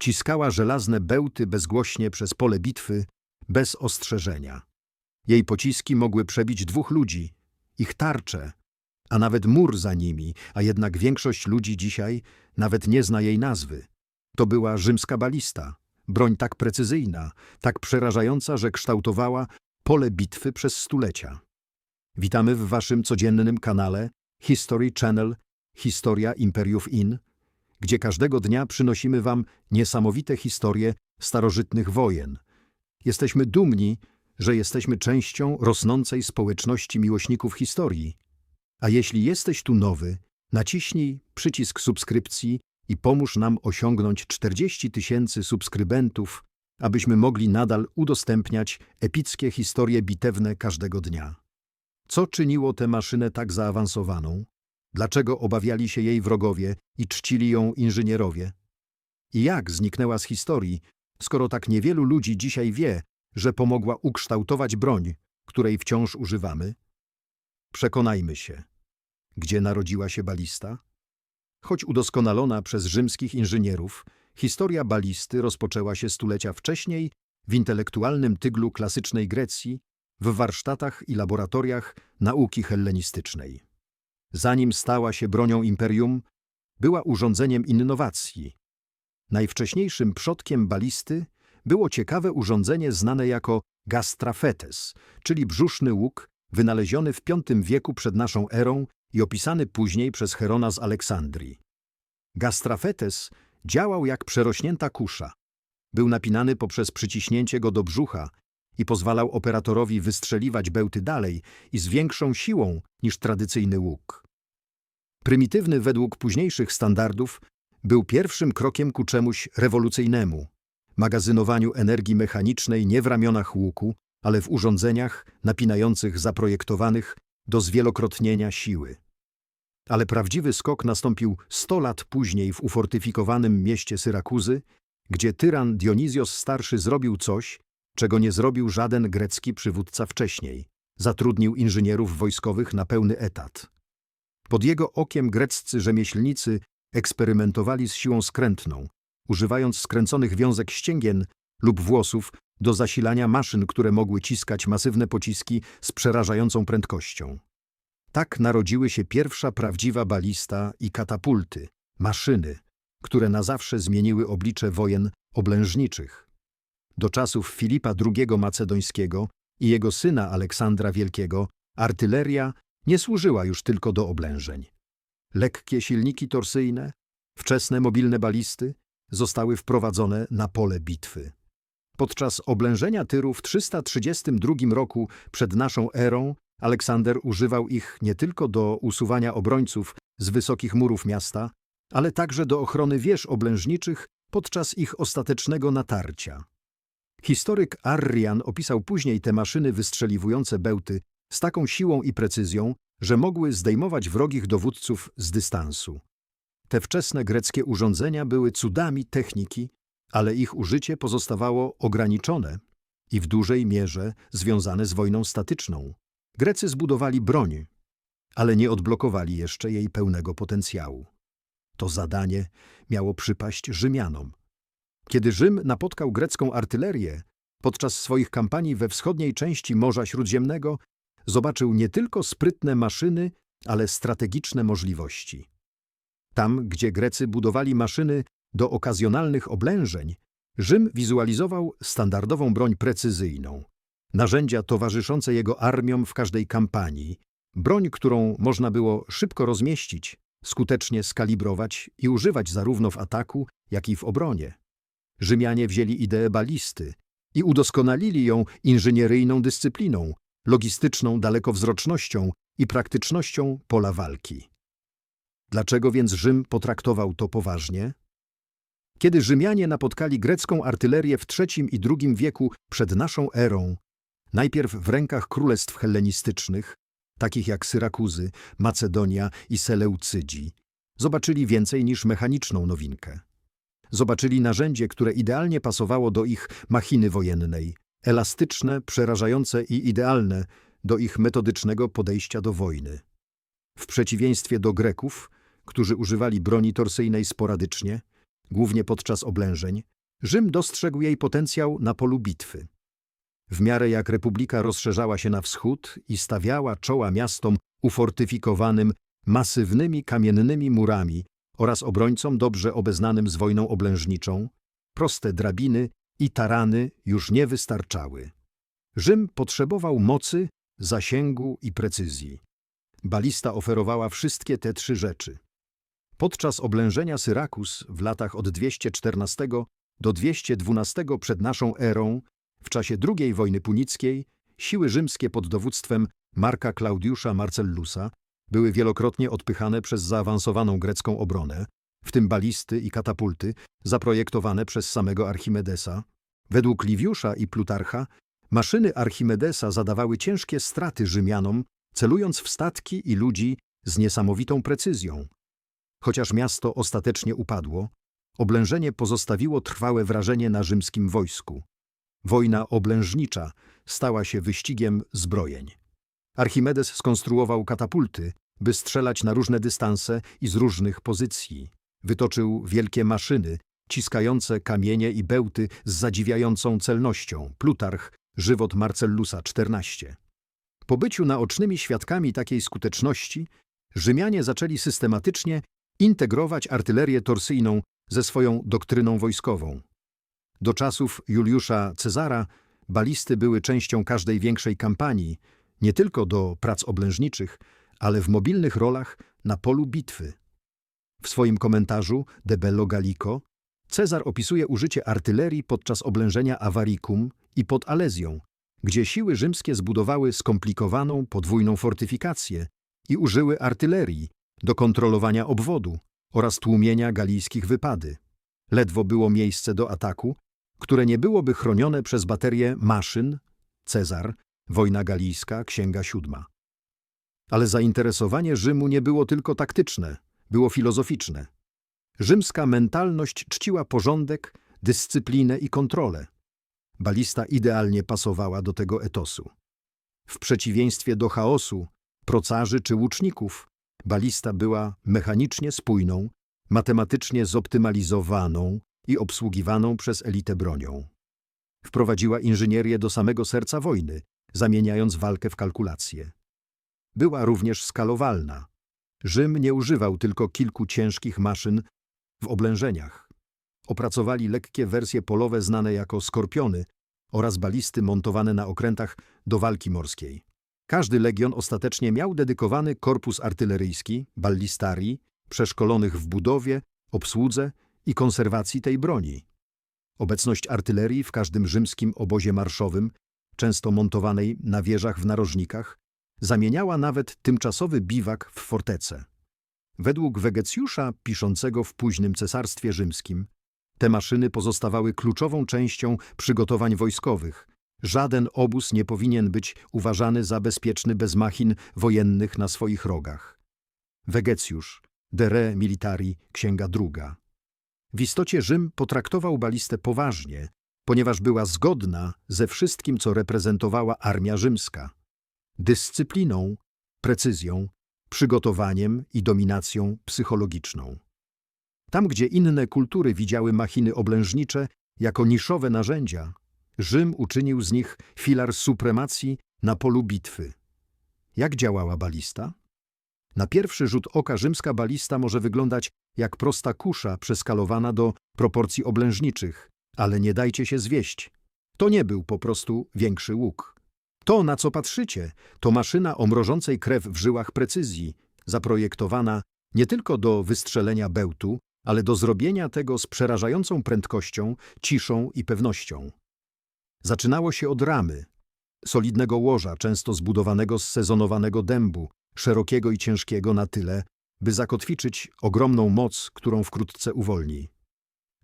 ciskała żelazne bełty bezgłośnie przez pole bitwy, bez ostrzeżenia. Jej pociski mogły przebić dwóch ludzi, ich tarcze, a nawet mur za nimi, a jednak większość ludzi dzisiaj nawet nie zna jej nazwy. To była rzymska balista, broń tak precyzyjna, tak przerażająca, że kształtowała pole bitwy przez stulecia. Witamy w waszym codziennym kanale History Channel Historia Imperiów In, gdzie każdego dnia przynosimy wam niesamowite historie starożytnych wojen. Jesteśmy dumni, że jesteśmy częścią rosnącej społeczności miłośników historii. A jeśli jesteś tu nowy, naciśnij przycisk subskrypcji i pomóż nam osiągnąć 40 tysięcy subskrybentów, abyśmy mogli nadal udostępniać epickie historie bitewne każdego dnia. Co czyniło tę maszynę tak zaawansowaną? Dlaczego obawiali się jej wrogowie i czcili ją inżynierowie? I jak zniknęła z historii, skoro tak niewielu ludzi dzisiaj wie, że pomogła ukształtować broń, której wciąż używamy? Przekonajmy się. Gdzie narodziła się balista? Choć udoskonalona przez rzymskich inżynierów, historia balisty rozpoczęła się stulecia wcześniej w intelektualnym tyglu klasycznej Grecji, w warsztatach i laboratoriach nauki hellenistycznej. Zanim stała się bronią imperium, była urządzeniem innowacji. Najwcześniejszym przodkiem balisty było ciekawe urządzenie znane jako gastrafetes, czyli brzuszny łuk, wynaleziony w V wieku przed naszą erą i opisany później przez Herona z Aleksandrii. Gastrafetes działał jak przerośnięta kusza. Był napinany poprzez przyciśnięcie go do brzucha i pozwalał operatorowi wystrzeliwać bełty dalej i z większą siłą niż tradycyjny łuk. Prymitywny według późniejszych standardów był pierwszym krokiem ku czemuś rewolucyjnemu magazynowaniu energii mechanicznej nie w ramionach łuku, ale w urządzeniach napinających zaprojektowanych do zwielokrotnienia siły. Ale prawdziwy skok nastąpił 100 lat później w ufortyfikowanym mieście Syrakuzy, gdzie tyran Dionizjos starszy zrobił coś, czego nie zrobił żaden grecki przywódca wcześniej. Zatrudnił inżynierów wojskowych na pełny etat. Pod jego okiem greccy rzemieślnicy eksperymentowali z siłą skrętną, używając skręconych wiązek ścięgien lub włosów do zasilania maszyn, które mogły ciskać masywne pociski z przerażającą prędkością. Tak narodziły się pierwsza prawdziwa balista i katapulty, maszyny, które na zawsze zmieniły oblicze wojen oblężniczych. Do czasów Filipa II Macedońskiego i jego syna Aleksandra Wielkiego artyleria nie służyła już tylko do oblężeń. Lekkie silniki torsyjne, wczesne mobilne balisty zostały wprowadzone na pole bitwy. Podczas oblężenia Tyru w 332 roku przed naszą erą Aleksander używał ich nie tylko do usuwania obrońców z wysokich murów miasta, ale także do ochrony wież oblężniczych podczas ich ostatecznego natarcia. Historyk Arrian opisał później te maszyny wystrzeliwujące bełty z taką siłą i precyzją, że mogły zdejmować wrogich dowódców z dystansu. Te wczesne greckie urządzenia były cudami techniki, ale ich użycie pozostawało ograniczone i w dużej mierze związane z wojną statyczną. Grecy zbudowali broń, ale nie odblokowali jeszcze jej pełnego potencjału. To zadanie miało przypaść Rzymianom. Kiedy Rzym napotkał grecką artylerię podczas swoich kampanii we wschodniej części Morza Śródziemnego, zobaczył nie tylko sprytne maszyny, ale strategiczne możliwości. Tam, gdzie Grecy budowali maszyny do okazjonalnych oblężeń, Rzym wizualizował standardową broń precyzyjną, narzędzia towarzyszące jego armiom w każdej kampanii, broń, którą można było szybko rozmieścić, skutecznie skalibrować i używać zarówno w ataku, jak i w obronie. Rzymianie wzięli ideę balisty i udoskonalili ją inżynieryjną dyscypliną, logistyczną dalekowzrocznością i praktycznością pola walki. Dlaczego więc Rzym potraktował to poważnie? Kiedy Rzymianie napotkali grecką artylerię w III i II wieku przed naszą erą, najpierw w rękach królestw hellenistycznych, takich jak Syrakuzy, Macedonia i Seleucydzi, zobaczyli więcej niż mechaniczną nowinkę. Zobaczyli narzędzie, które idealnie pasowało do ich machiny wojennej, elastyczne, przerażające i idealne do ich metodycznego podejścia do wojny. W przeciwieństwie do Greków, którzy używali broni torsyjnej sporadycznie, głównie podczas oblężeń, Rzym dostrzegł jej potencjał na polu bitwy. W miarę jak republika rozszerzała się na wschód i stawiała czoła miastom ufortyfikowanym masywnymi kamiennymi murami oraz obrońcom dobrze obeznanym z wojną oblężniczą, proste drabiny i tarany już nie wystarczały. Rzym potrzebował mocy, zasięgu i precyzji. Balista oferowała wszystkie te trzy rzeczy. Podczas oblężenia Syrakus w latach od 214 do 212 przed naszą erą, w czasie II wojny punickiej, siły rzymskie pod dowództwem Marka Claudiusza Marcellusa były wielokrotnie odpychane przez zaawansowaną grecką obronę, w tym balisty i katapulty zaprojektowane przez samego Archimedesa. Według Liwiusza i Plutarcha maszyny Archimedesa zadawały ciężkie straty Rzymianom, celując w statki i ludzi z niesamowitą precyzją. Chociaż miasto ostatecznie upadło, oblężenie pozostawiło trwałe wrażenie na rzymskim wojsku. Wojna oblężnicza stała się wyścigiem zbrojeń. Archimedes skonstruował katapulty, by strzelać na różne dystanse i z różnych pozycji. Wytoczył wielkie maszyny, ciskające kamienie i bełty z zadziwiającą celnością. Plutarch, żywot Marcellusa 14. Po byciu naocznymi świadkami takiej skuteczności, Rzymianie zaczęli systematycznie integrować artylerię torsyjną ze swoją doktryną wojskową. Do czasów Juliusza Cezara balisty były częścią każdej większej kampanii, nie tylko do prac oblężniczych, ale w mobilnych rolach na polu bitwy. W swoim komentarzu De Bello Gallico Cezar opisuje użycie artylerii podczas oblężenia Avaricum i pod Alezją, gdzie siły rzymskie zbudowały skomplikowaną podwójną fortyfikację i użyły artylerii do kontrolowania obwodu oraz tłumienia galijskich wypady. Ledwo było miejsce do ataku, które nie byłoby chronione przez baterię maszyn, Cezar, wojna galijska, księga siódma. Ale zainteresowanie Rzymu nie było tylko taktyczne, było filozoficzne. Rzymska mentalność czciła porządek, dyscyplinę i kontrolę. Balista idealnie pasowała do tego etosu. W przeciwieństwie do chaosu, procarzy czy łuczników, balista była mechanicznie spójną, matematycznie zoptymalizowaną i obsługiwaną przez elitę bronią. Wprowadziła inżynierię do samego serca wojny, zamieniając walkę w kalkulację. Była również skalowalna. Rzym nie używał tylko kilku ciężkich maszyn w oblężeniach. Opracowali lekkie wersje polowe znane jako skorpiony oraz balisty montowane na okrętach do walki morskiej. Każdy legion ostatecznie miał dedykowany korpus artyleryjski, ballistarii, przeszkolonych w budowie, obsłudze i konserwacji tej broni. Obecność artylerii w każdym rzymskim obozie marszowym, często montowanej na wieżach w narożnikach, zamieniała nawet tymczasowy biwak w fortecę. Według Wegecjusza, piszącego w późnym cesarstwie rzymskim, te maszyny pozostawały kluczową częścią przygotowań wojskowych. Żaden obóz nie powinien być uważany za bezpieczny bez machin wojennych na swoich rogach. Wegecjusz, De Re Militari, księga druga. W istocie Rzym potraktował balistę poważnie, ponieważ była zgodna ze wszystkim, co reprezentowała armia rzymska. Dyscypliną, precyzją, przygotowaniem i dominacją psychologiczną. Tam, gdzie inne kultury widziały machiny oblężnicze jako niszowe narzędzia, Rzym uczynił z nich filar supremacji na polu bitwy. Jak działała balista? Na pierwszy rzut oka rzymska balista może wyglądać jak prosta kusza przeskalowana do proporcji oblężniczych, ale nie dajcie się zwieść. To nie był po prostu większy łuk. To, na co patrzycie, to maszyna o mrożącej krew w żyłach precyzji, zaprojektowana nie tylko do wystrzelenia bełtu, ale do zrobienia tego z przerażającą prędkością, ciszą i pewnością. Zaczynało się od ramy, solidnego łoża, często zbudowanego z sezonowanego dębu, szerokiego i ciężkiego na tyle, by zakotwiczyć ogromną moc, którą wkrótce uwolni.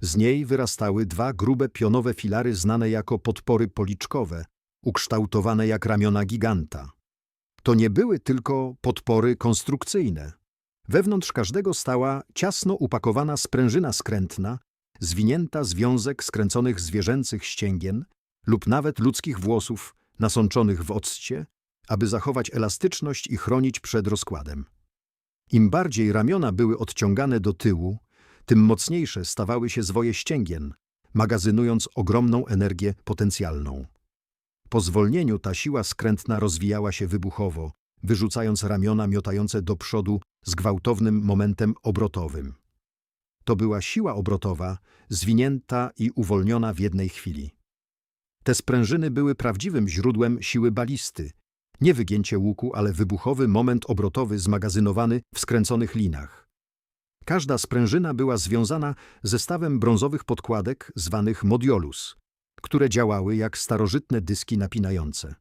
Z niej wyrastały dwa grube pionowe filary znane jako podpory policzkowe, ukształtowane jak ramiona giganta. To nie były tylko podpory konstrukcyjne. Wewnątrz każdego stała ciasno upakowana sprężyna skrętna, zwinięta związek skręconych zwierzęcych ścięgien lub nawet ludzkich włosów nasączonych w occie, aby zachować elastyczność i chronić przed rozkładem. Im bardziej ramiona były odciągane do tyłu, tym mocniejsze stawały się zwoje ścięgien, magazynując ogromną energię potencjalną. Po zwolnieniu ta siła skrętna rozwijała się wybuchowo, wyrzucając ramiona miotające do przodu z gwałtownym momentem obrotowym. To była siła obrotowa, zwinięta i uwolniona w jednej chwili. Te sprężyny były prawdziwym źródłem siły balisty. Nie wygięcie łuku, ale wybuchowy moment obrotowy zmagazynowany w skręconych linach. Każda sprężyna była związana zestawem brązowych podkładek zwanych modiolus, które działały jak starożytne dyski napinające.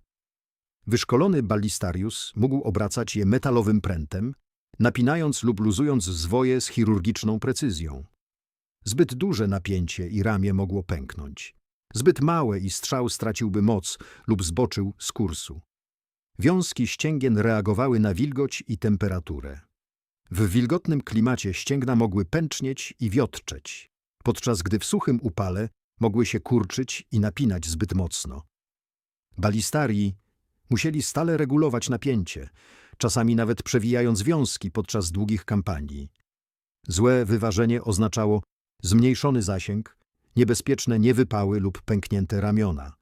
Wyszkolony ballistarius mógł obracać je metalowym prętem, napinając lub luzując zwoje z chirurgiczną precyzją. Zbyt duże napięcie i ramię mogło pęknąć. Zbyt małe i strzał straciłby moc lub zboczył z kursu. Wiązki ścięgien reagowały na wilgoć i temperaturę. W wilgotnym klimacie ścięgna mogły pęcznieć i wiotczeć, podczas gdy w suchym upale mogły się kurczyć i napinać zbyt mocno. Balistarii musieli stale regulować napięcie, czasami nawet przewijając wiązki podczas długich kampanii. Złe wyważenie oznaczało zmniejszony zasięg, niebezpieczne niewypały lub pęknięte ramiona.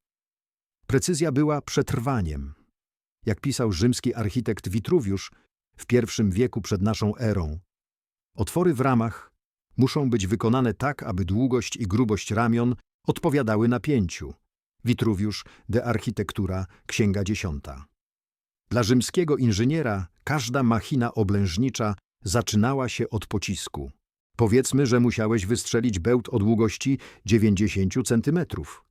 Precyzja była przetrwaniem. Jak pisał rzymski architekt Witruwiusz w pierwszym wieku przed naszą erą, otwory w ramach muszą być wykonane tak, aby długość i grubość ramion odpowiadały napięciu. Witruwiusz de Architektura, Księga Dziesiąta. Dla rzymskiego inżyniera każda machina oblężnicza zaczynała się od pocisku. Powiedzmy, że musiałeś wystrzelić bełt o długości 90 centymetrów.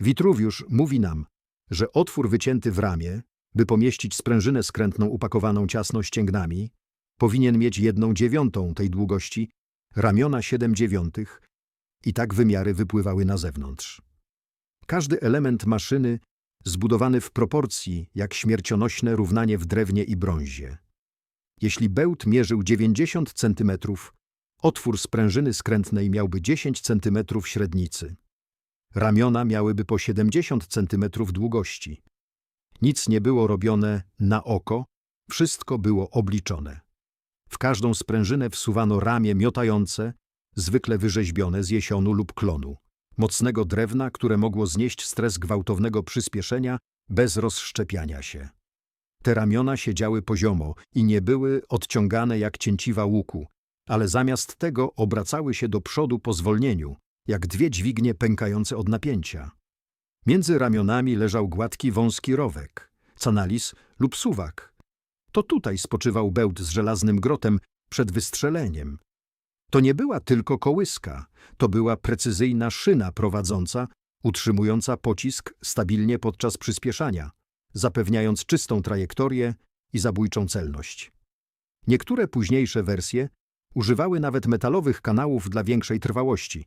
Witruwiusz mówi nam, że otwór wycięty w ramię, by pomieścić sprężynę skrętną upakowaną ciasno ścięgnami, powinien mieć jedną dziewiątą tej długości, ramiona siedem dziewiątych i tak wymiary wypływały na zewnątrz. Każdy element maszyny zbudowany w proporcji jak śmiercionośne równanie w drewnie i brązie. Jeśli bełt mierzył 90 cm, otwór sprężyny skrętnej miałby 10 cm średnicy. Ramiona miałyby po 70 cm długości. Nic nie było robione na oko, wszystko było obliczone. W każdą sprężynę wsuwano ramię miotające, zwykle wyrzeźbione z jesionu lub klonu mocnego drewna, które mogło znieść stres gwałtownego przyspieszenia bez rozszczepiania się. Te ramiona siedziały poziomo i nie były odciągane jak cięciwa łuku, ale zamiast tego obracały się do przodu po zwolnieniu, jak dwie dźwignie pękające od napięcia. Między ramionami leżał gładki wąski rowek, canalis lub suwak. To tutaj spoczywał bełt z żelaznym grotem przed wystrzeleniem, to nie była tylko kołyska, to była precyzyjna szyna prowadząca, utrzymująca pocisk stabilnie podczas przyspieszania, zapewniając czystą trajektorię i zabójczą celność. Niektóre późniejsze wersje używały nawet metalowych kanałów dla większej trwałości.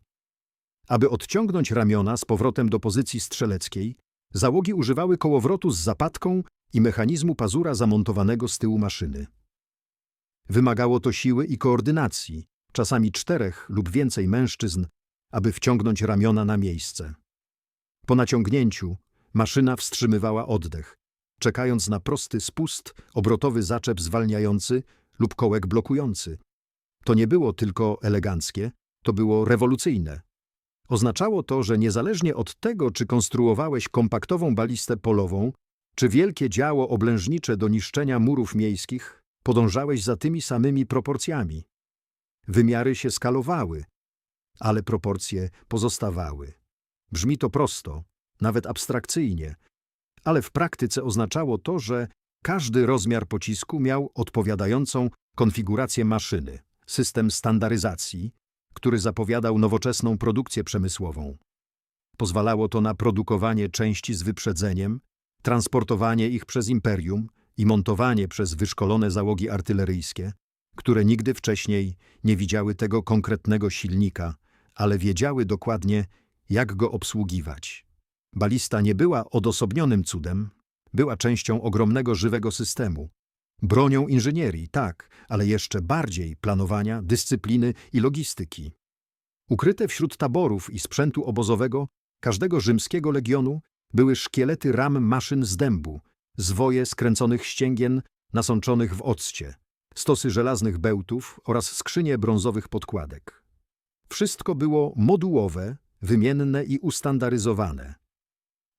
Aby odciągnąć ramiona z powrotem do pozycji strzeleckiej, załogi używały kołowrotu z zapadką i mechanizmu pazura zamontowanego z tyłu maszyny. Wymagało to siły i koordynacji, czasami czterech lub więcej mężczyzn, aby wciągnąć ramiona na miejsce. Po naciągnięciu maszyna wstrzymywała oddech, czekając na prosty spust, obrotowy zaczep zwalniający lub kołek blokujący. To nie było tylko eleganckie, to było rewolucyjne. Oznaczało to, że niezależnie od tego, czy konstruowałeś kompaktową balistę polową, czy wielkie działo oblężnicze do niszczenia murów miejskich, podążałeś za tymi samymi proporcjami. Wymiary się skalowały, ale proporcje pozostawały. Brzmi to prosto, nawet abstrakcyjnie, ale w praktyce oznaczało to, że każdy rozmiar pocisku miał odpowiadającą konfigurację maszyny, system standaryzacji, który zapowiadał nowoczesną produkcję przemysłową. Pozwalało to na produkowanie części z wyprzedzeniem, transportowanie ich przez imperium i montowanie przez wyszkolone załogi artyleryjskie, które nigdy wcześniej nie widziały tego konkretnego silnika, ale wiedziały dokładnie, jak go obsługiwać. Balista nie była odosobnionym cudem, była częścią ogromnego żywego systemu. Bronią inżynierii, tak, ale jeszcze bardziej planowania, dyscypliny i logistyki. Ukryte wśród taborów i sprzętu obozowego każdego rzymskiego legionu były szkielety ram maszyn z dębu, zwoje skręconych ścięgien nasączonych w occie, stosy żelaznych bełtów oraz skrzynie brązowych podkładek. Wszystko było modułowe, wymienne i ustandaryzowane.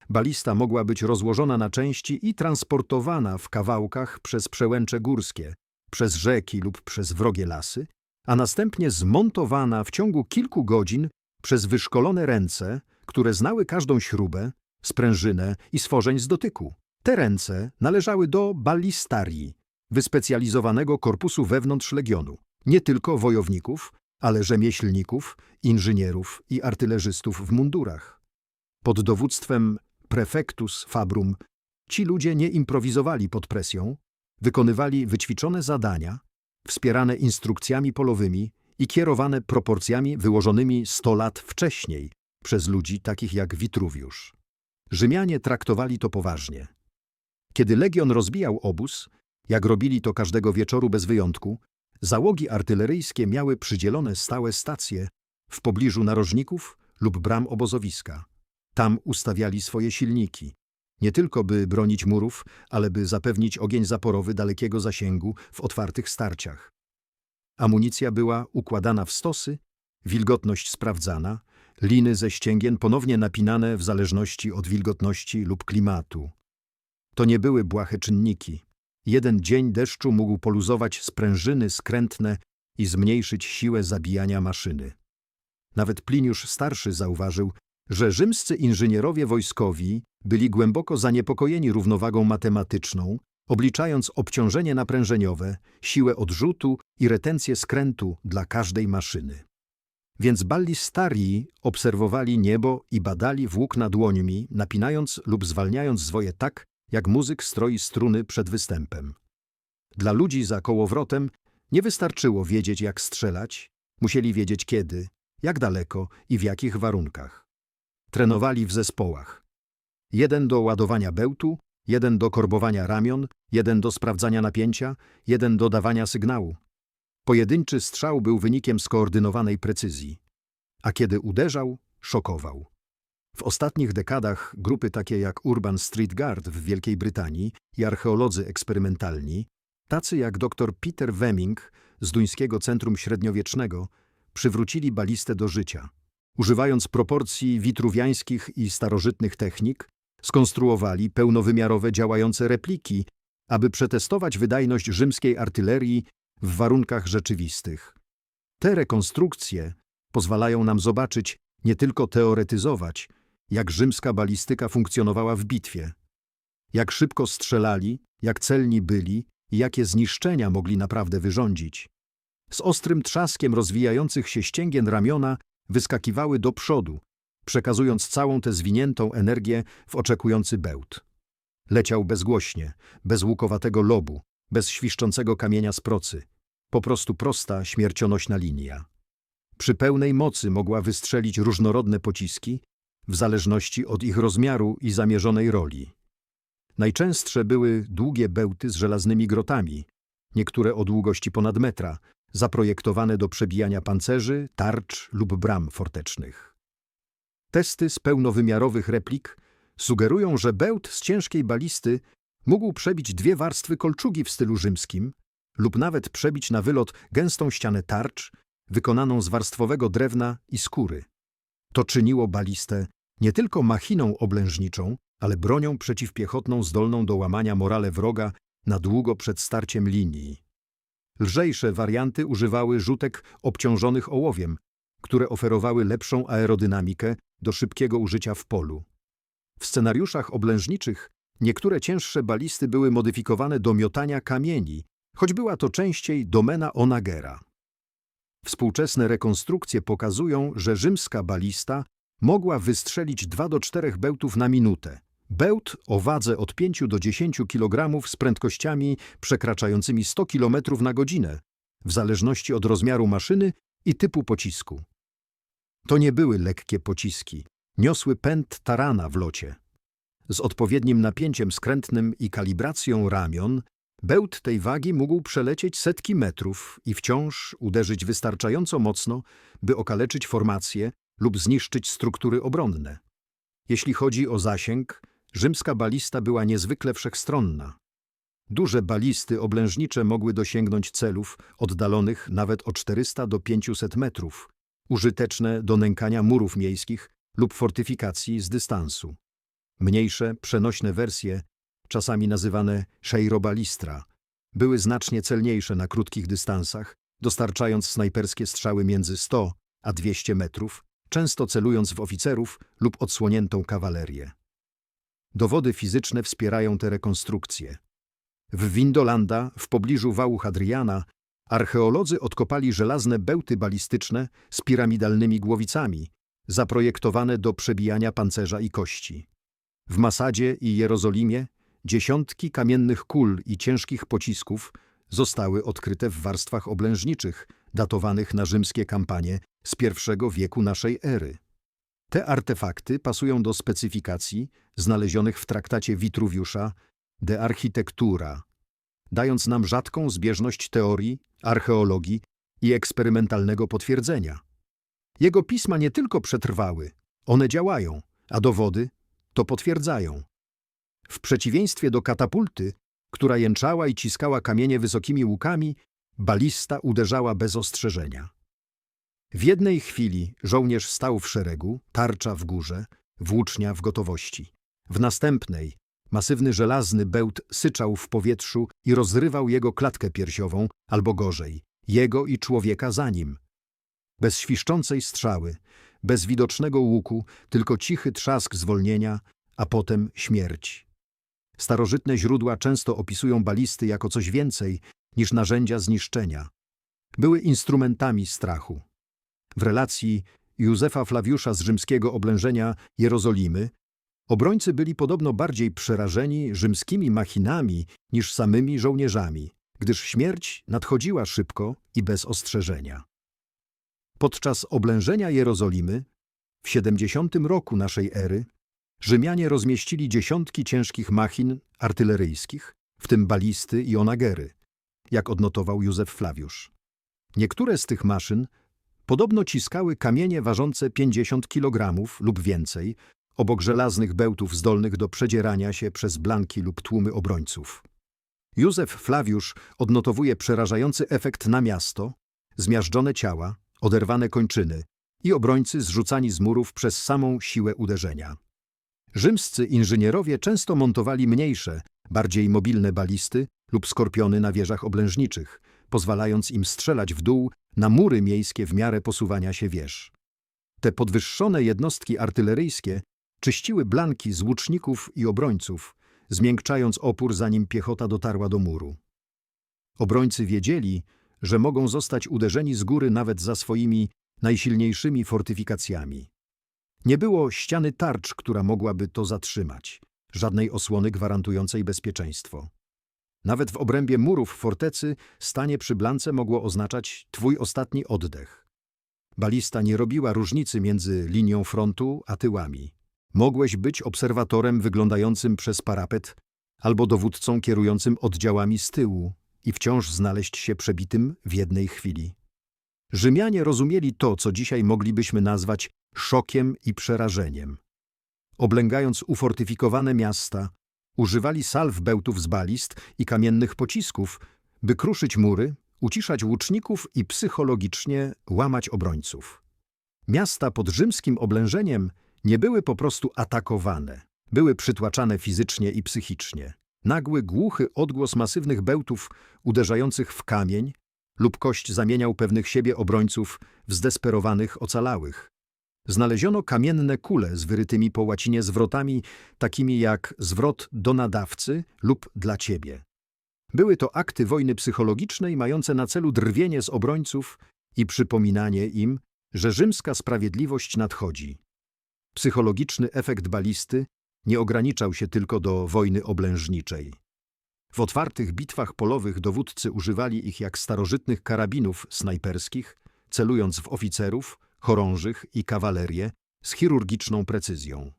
Balista mogła być rozłożona na części i transportowana w kawałkach przez przełęcze górskie, przez rzeki lub przez wrogie lasy, a następnie zmontowana w ciągu kilku godzin przez wyszkolone ręce, które znały każdą śrubę, sprężynę i stworzeń z dotyku. Te ręce należały do ballistarii, wyspecjalizowanego korpusu wewnątrz legionu, nie tylko wojowników, ale rzemieślników, inżynierów i artylerzystów w mundurach. Pod dowództwem prefectus fabrum ci ludzie nie improwizowali pod presją, wykonywali wyćwiczone zadania, wspierane instrukcjami polowymi i kierowane proporcjami wyłożonymi 100 lat wcześniej przez ludzi takich jak Witruwiusz. Rzymianie traktowali to poważnie. Kiedy legion rozbijał obóz, jak robili to każdego wieczoru bez wyjątku, załogi artyleryjskie miały przydzielone stałe stacje w pobliżu narożników lub bram obozowiska. Tam ustawiali swoje silniki, nie tylko by bronić murów, ale by zapewnić ogień zaporowy dalekiego zasięgu w otwartych starciach. Amunicja była układana w stosy, wilgotność sprawdzana, liny ze ścięgien ponownie napinane w zależności od wilgotności lub klimatu. To nie były błahe czynniki. Jeden dzień deszczu mógł poluzować sprężyny skrętne i zmniejszyć siłę zabijania maszyny. Nawet Pliniusz Starszy zauważył, że rzymscy inżynierowie wojskowi byli głęboko zaniepokojeni równowagą matematyczną, obliczając obciążenie naprężeniowe, siłę odrzutu i retencję skrętu dla każdej maszyny. Więc ballistarii obserwowali niebo i badali włókna dłońmi, napinając lub zwalniając zwoje tak, jak muzyk stroi struny przed występem. Dla ludzi za kołowrotem nie wystarczyło wiedzieć, jak strzelać, musieli wiedzieć kiedy, jak daleko i w jakich warunkach. Trenowali w zespołach. Jeden do ładowania bełtu, jeden do korbowania ramion, jeden do sprawdzania napięcia, jeden do dawania sygnału. Pojedynczy strzał był wynikiem skoordynowanej precyzji, a kiedy uderzał, szokował. W ostatnich dekadach grupy takie jak Urban Street Guard w Wielkiej Brytanii i archeolodzy eksperymentalni, tacy jak dr Peter Wemming z Duńskiego Centrum Średniowiecznego, przywrócili balistę do życia. Używając proporcji witruwiańskich i starożytnych technik, skonstruowali pełnowymiarowe działające repliki, aby przetestować wydajność rzymskiej artylerii w warunkach rzeczywistych. Te rekonstrukcje pozwalają nam zobaczyć, nie tylko teoretyzować, jak rzymska balistyka funkcjonowała w bitwie, jak szybko strzelali, jak celni byli i jakie zniszczenia mogli naprawdę wyrządzić. Z ostrym trzaskiem rozwijających się ścięgien ramiona wyskakiwały do przodu, przekazując całą tę zwiniętą energię w oczekujący bełt. Leciał bezgłośnie, bez łukowatego lobu, bez świszczącego kamienia z procy. Po prostu prosta, śmiercionośna linia. Przy pełnej mocy mogła wystrzelić różnorodne pociski, w zależności od ich rozmiaru i zamierzonej roli. Najczęstsze były długie bełty z żelaznymi grotami, niektóre o długości ponad metra, zaprojektowane do przebijania pancerzy, tarcz lub bram fortecznych. Testy z pełnowymiarowych replik sugerują, że bełt z ciężkiej balisty mógł przebić dwie warstwy kolczugi w stylu rzymskim lub nawet przebić na wylot gęstą ścianę tarcz wykonaną z warstwowego drewna i skóry. To czyniło balistę nie tylko machiną oblężniczą, ale bronią przeciwpiechotną zdolną do łamania morale wroga na długo przed starciem linii. Lżejsze warianty używały rzutek obciążonych ołowiem, które oferowały lepszą aerodynamikę do szybkiego użycia w polu. W scenariuszach oblężniczych niektóre cięższe balisty były modyfikowane do miotania kamieni, choć była to częściej domena Onagera. Współczesne rekonstrukcje pokazują, że rzymska balista mogła wystrzelić 2 do 4 bełtów na minutę. Bełt o wadze od 5 do 10 kg z prędkościami przekraczającymi 100 km na godzinę, w zależności od rozmiaru maszyny i typu pocisku. To nie były lekkie pociski, niosły pęd tarana w locie. Z odpowiednim napięciem skrętnym i kalibracją ramion bełt tej wagi mógł przelecieć setki metrów i wciąż uderzyć wystarczająco mocno, by okaleczyć formację lub zniszczyć struktury obronne. Jeśli chodzi o zasięg, rzymska balista była niezwykle wszechstronna. Duże balisty oblężnicze mogły dosięgnąć celów oddalonych nawet o 400 do 500 metrów, użyteczne do nękania murów miejskich lub fortyfikacji z dystansu. Mniejsze, przenośne wersje, czasami nazywane szejrobalistra, były znacznie celniejsze na krótkich dystansach, dostarczając snajperskie strzały między 100 a 200 metrów, często celując w oficerów lub odsłoniętą kawalerię. Dowody fizyczne wspierają te rekonstrukcje. W Windolanda, w pobliżu wału Hadriana, archeolodzy odkopali żelazne bełty balistyczne z piramidalnymi głowicami, zaprojektowane do przebijania pancerza i kości. W Masadzie i Jerozolimie dziesiątki kamiennych kul i ciężkich pocisków zostały odkryte w warstwach oblężniczych, datowanych na rzymskie kampanie z I wieku naszej ery. Te artefakty pasują do specyfikacji znalezionych w traktacie Witruwiusza De Architectura, dając nam rzadką zbieżność teorii, archeologii i eksperymentalnego potwierdzenia. Jego pisma nie tylko przetrwały, one działają, a dowody to potwierdzają. W przeciwieństwie do katapulty, która jęczała i ciskała kamienie wysokimi łukami, balista uderzała bez ostrzeżenia. W jednej chwili żołnierz stał w szeregu, tarcza w górze, włócznia w gotowości. W następnej masywny żelazny bełt syczał w powietrzu i rozrywał jego klatkę piersiową, albo gorzej, jego i człowieka za nim. Bez świszczącej strzały, bez widocznego łuku, tylko cichy trzask zwolnienia, a potem śmierć. Starożytne źródła często opisują balisty jako coś więcej niż narzędzia zniszczenia. Były instrumentami strachu. W relacji Józefa Flawiusza z rzymskiego oblężenia Jerozolimy obrońcy byli podobno bardziej przerażeni rzymskimi machinami niż samymi żołnierzami, gdyż śmierć nadchodziła szybko i bez ostrzeżenia. Podczas oblężenia Jerozolimy w 70 roku naszej ery Rzymianie rozmieścili dziesiątki ciężkich machin artyleryjskich, w tym balisty i onagery, jak odnotował Józef Flawiusz. Niektóre z tych maszyn podobno ciskały kamienie ważące 50 kg lub więcej, obok żelaznych bełtów zdolnych do przedzierania się przez blanki lub tłumy obrońców. Józef Flawiusz odnotowuje przerażający efekt na miasto, zmiażdżone ciała, oderwane kończyny i obrońcy zrzucani z murów przez samą siłę uderzenia. Rzymscy inżynierowie często montowali mniejsze, bardziej mobilne balisty lub skorpiony na wieżach oblężniczych, pozwalając im strzelać w dół na mury miejskie w miarę posuwania się wież. Te podwyższone jednostki artyleryjskie czyściły blanki z łuczników i obrońców, zmiękczając opór zanim piechota dotarła do muru. Obrońcy wiedzieli, że mogą zostać uderzeni z góry nawet za swoimi najsilniejszymi fortyfikacjami. Nie było ściany tarcz, która mogłaby to zatrzymać, żadnej osłony gwarantującej bezpieczeństwo. Nawet w obrębie murów fortecy stanie przy blance mogło oznaczać twój ostatni oddech. Balista nie robiła różnicy między linią frontu a tyłami. Mogłeś być obserwatorem wyglądającym przez parapet albo dowódcą kierującym oddziałami z tyłu i wciąż znaleźć się przebitym w jednej chwili. Rzymianie rozumieli to, co dzisiaj moglibyśmy nazwać szokiem i przerażeniem. Oblęgając ufortyfikowane miasta, używali salw bełtów z balist i kamiennych pocisków, by kruszyć mury, uciszać łuczników i psychologicznie łamać obrońców. Miasta pod rzymskim oblężeniem nie były po prostu atakowane, były przytłaczane fizycznie i psychicznie. Nagły, głuchy odgłos masywnych bełtów uderzających w kamień lub kość zamieniał pewnych siebie obrońców w zdesperowanych ocalałych. Znaleziono kamienne kule z wyrytymi po łacinie zwrotami, takimi jak zwrot do nadawcy lub dla ciebie. Były to akty wojny psychologicznej mające na celu drwienie z obrońców i przypominanie im, że rzymska sprawiedliwość nadchodzi. Psychologiczny efekt balisty nie ograniczał się tylko do wojny oblężniczej. W otwartych bitwach polowych dowódcy używali ich jak starożytnych karabinów snajperskich, celując w oficerów, chorążych i kawalerię z chirurgiczną precyzją.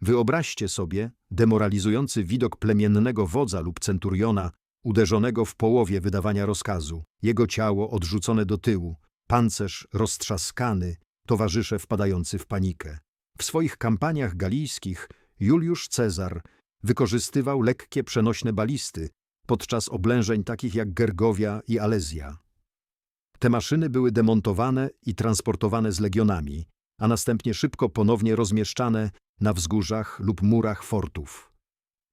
Wyobraźcie sobie demoralizujący widok plemiennego wodza lub centuriona uderzonego w połowie wydawania rozkazu, jego ciało odrzucone do tyłu, pancerz roztrzaskany, towarzysze wpadający w panikę. W swoich kampaniach galijskich Juliusz Cezar wykorzystywał lekkie przenośne balisty podczas oblężeń takich jak Gergowia i Alezja. Te maszyny były demontowane i transportowane z legionami, a następnie szybko ponownie rozmieszczane na wzgórzach lub murach fortów.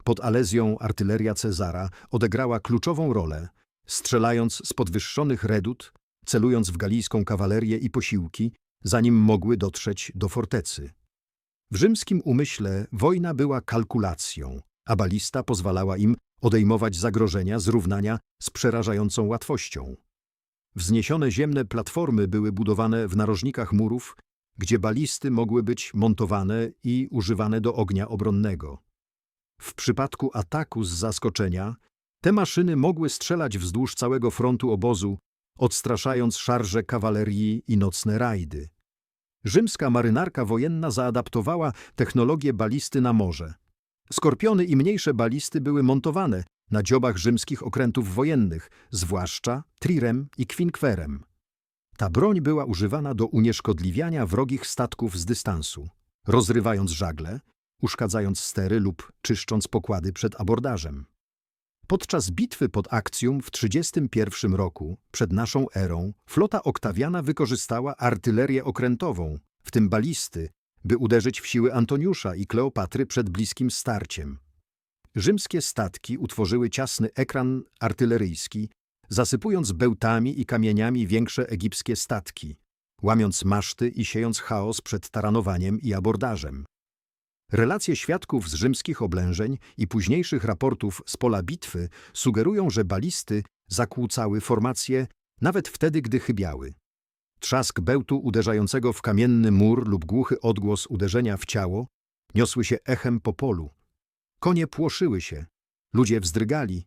Pod Alezją artyleria Cezara odegrała kluczową rolę, strzelając z podwyższonych redut, celując w galijską kawalerię i posiłki, zanim mogły dotrzeć do fortecy. W rzymskim umyśle wojna była kalkulacją, a balista pozwalała im odejmować zagrożenia z równania z przerażającą łatwością. Wzniesione ziemne platformy były budowane w narożnikach murów, gdzie balisty mogły być montowane i używane do ognia obronnego. W przypadku ataku z zaskoczenia te maszyny mogły strzelać wzdłuż całego frontu obozu, odstraszając szarże kawalerii i nocne rajdy. Rzymska marynarka wojenna zaadaptowała technologię balisty na morze. Skorpiony i mniejsze balisty były montowane na dziobach rzymskich okrętów wojennych, zwłaszcza trirem i quinquerem. Ta broń była używana do unieszkodliwiania wrogich statków z dystansu, rozrywając żagle, uszkadzając stery lub czyszcząc pokłady przed abordażem. Podczas bitwy pod Akcjum w 31 roku, przed naszą erą, flota Oktawiana wykorzystała artylerię okrętową, w tym balisty, by uderzyć w siły Antoniusza i Kleopatry przed bliskim starciem. Rzymskie statki utworzyły ciasny ekran artyleryjski, zasypując bełtami i kamieniami większe egipskie statki, łamiąc maszty i siejąc chaos przed taranowaniem i abordażem. Relacje świadków z rzymskich oblężeń i późniejszych raportów z pola bitwy sugerują, że balisty zakłócały formacje nawet wtedy, gdy chybiały. Trzask bełtu uderzającego w kamienny mur lub głuchy odgłos uderzenia w ciało niosły się echem po polu. Konie płoszyły się, ludzie wzdrygali,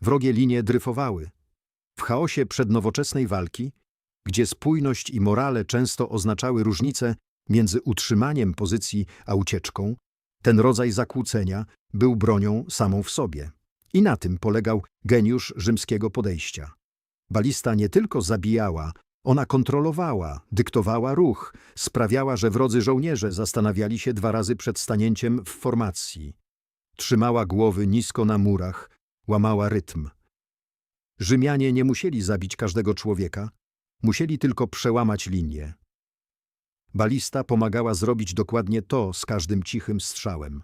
wrogie linie dryfowały. W chaosie przednowoczesnej walki, gdzie spójność i morale często oznaczały różnicę między utrzymaniem pozycji a ucieczką, ten rodzaj zakłócenia był bronią samą w sobie. I na tym polegał geniusz rzymskiego podejścia. Balista nie tylko zabijała, ona kontrolowała, dyktowała ruch, sprawiała, że wrodzy żołnierze zastanawiali się dwa razy przed stanięciem w formacji. Trzymała głowy nisko na murach, łamała rytm. Rzymianie nie musieli zabić każdego człowieka, musieli tylko przełamać linię. Balista pomagała zrobić dokładnie to z każdym cichym strzałem.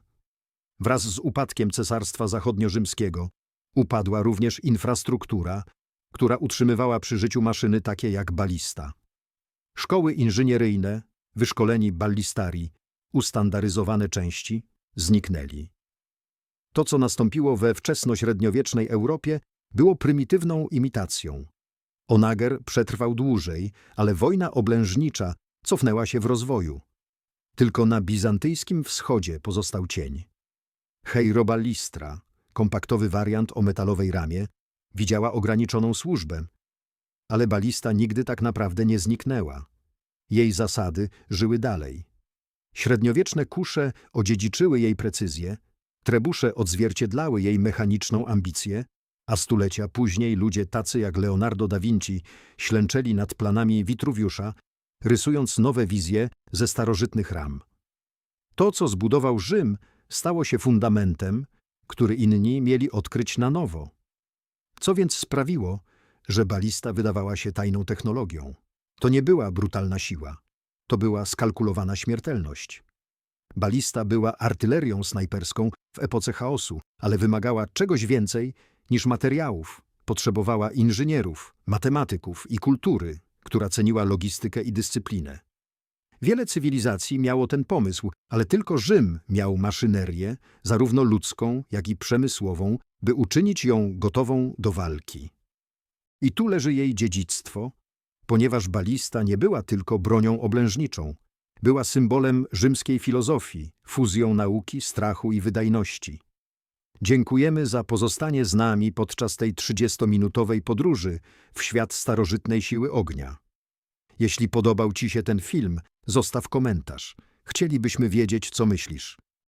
Wraz z upadkiem Cesarstwa Zachodnio-Rzymskiego upadła również infrastruktura, która utrzymywała przy życiu maszyny takie jak balista. Szkoły inżynieryjne, wyszkoleni ballistari, ustandaryzowane części zniknęli. To, co nastąpiło we wczesnośredniowiecznej Europie, było prymitywną imitacją. Onager przetrwał dłużej, ale wojna oblężnicza cofnęła się w rozwoju. Tylko na bizantyjskim wschodzie pozostał cień. Heirobalistra, kompaktowy wariant o metalowej ramie, widziała ograniczoną służbę, ale balista nigdy tak naprawdę nie zniknęła. Jej zasady żyły dalej. Średniowieczne kusze odziedziczyły jej precyzję, trebusze odzwierciedlały jej mechaniczną ambicję, a stulecia później ludzie tacy jak Leonardo da Vinci ślęczeli nad planami Witruwiusza, rysując nowe wizje ze starożytnych ram. To, co zbudował Rzym, stało się fundamentem, który inni mieli odkryć na nowo. Co więc sprawiło, że balista wydawała się tajną technologią? To nie była brutalna siła, to była skalkulowana śmiertelność. Balista była artylerią snajperską w epoce chaosu, ale wymagała czegoś więcej niż materiałów. Potrzebowała inżynierów, matematyków i kultury, która ceniła logistykę i dyscyplinę. Wiele cywilizacji miało ten pomysł, ale tylko Rzym miał maszynerię, zarówno ludzką, jak i przemysłową, by uczynić ją gotową do walki. I tu leży jej dziedzictwo, ponieważ balista nie była tylko bronią oblężniczą, była symbolem rzymskiej filozofii, fuzją nauki, strachu i wydajności. Dziękujemy za pozostanie z nami podczas tej 30-minutowej podróży w świat starożytnej siły ognia. Jeśli podobał Ci się ten film, zostaw komentarz. Chcielibyśmy wiedzieć, co myślisz.